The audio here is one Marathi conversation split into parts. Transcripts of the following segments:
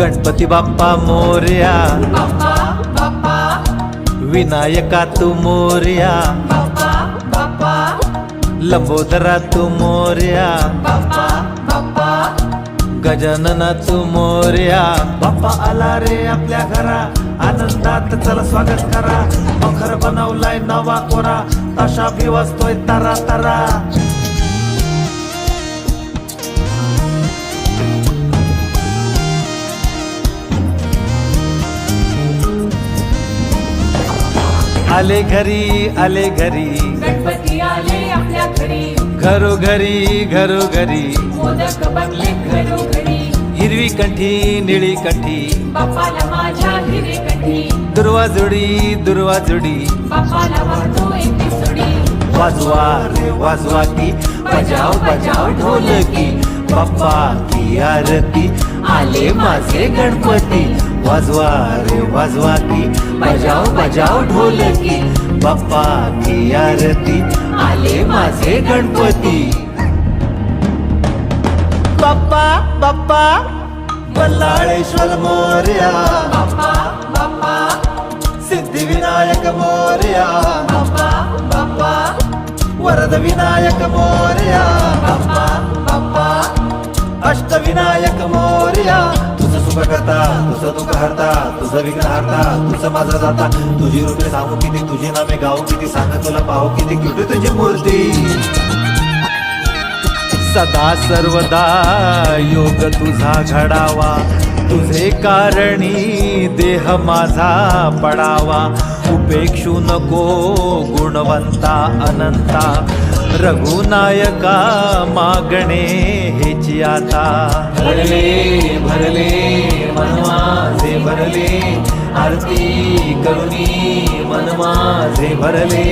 गणपती बाप्पा मोर्या. विनायका तू मोर्या. लंबोदरा तू मोर्या. गजानना तू मोर्या. बाप्पा आला रे आपल्या घरा. आनंदात चला स्वागत करा. मखर बनवलाय नवा कोरा. तशा भी वाजतोय तारा तारा. आले घरी आले घरी. गणपती आले आपल्या घरी. घरोघरी घरोघरी. मोदक बनले घरोघरी. हिरवी कंठी निळी कंठी. बाप्पाला माझ्या हिरे कठी. दुर्वाजुडी दुर्वाजुडी बाप्पाला वाहतो एक सुडी वाजवा रे वाजवा की. बजाव बजाव ढोलकी. बाप्पा की आरती. आले माझे गणपती. वाजवा रे वाजवा की. बजाव बजाव ढोलकी. बाप्पा की आरती. आले माझे गणपती. बाप्पा बाप्पा. बल्लाळेश्वर मोर्या. बाप्पा बाप्पा. सिद्धिविनायक मोर्या. बाप्पा बाप्पा. वरद विनायक मोर्या. बाप्पा बाप्पा. अष्टविनायक मोर्या. करता तुझं दुःख हरता तुझं विघ्न हरता तुझं माझं जाता. तुझी रूपे सांगू किती तुझे नामे गाऊ किती सांग तुला पाहू किती क्युटी तुझी मूर्ती? सदा सर्वदा योग तुझा घडावा. तुझे कारणी देह माझा पडावा. उपेक्षू नको गुणवंता अनंता रघुनायका मागणे हेची आता. भरले भरले मनमाझे भरले आरती करुणी मनमाझे भरले.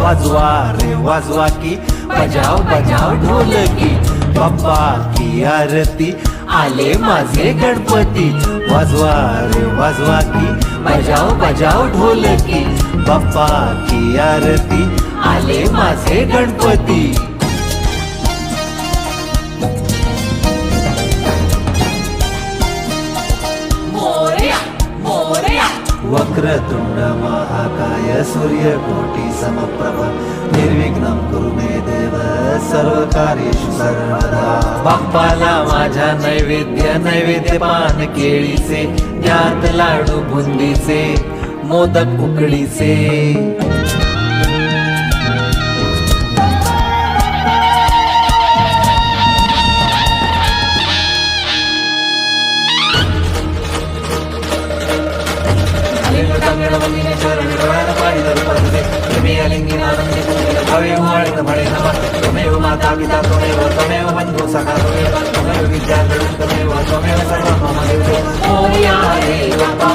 वाजवा रे वाजवा की बजाव बजाव ढोलकी बाप्पा की आरती आले माझे गणपती. वाजवा रे वाजवा की बजाव बजाव ढोलकी. बाप्पा की आरती आले माझे गणपती. वक्रतुंड महाकाय सूर्यकोटी समप्रभ निर्विघ्नं कुरु मे देव सर्व कार्येषु सर्वदा। बाप्पाला माझ्या नैवेद्य नैवेद्य पान केळीचे ज्ञात लाडू बुंदीचे मोदक उकडीचे त्वमेव माता पिता त्वमेव त्वमेव बन्धु सखा त्वमेव त्वमेव विद्या त्वमेव त्वमेव सर्वं मम देवते मोर्या रे बाप्पा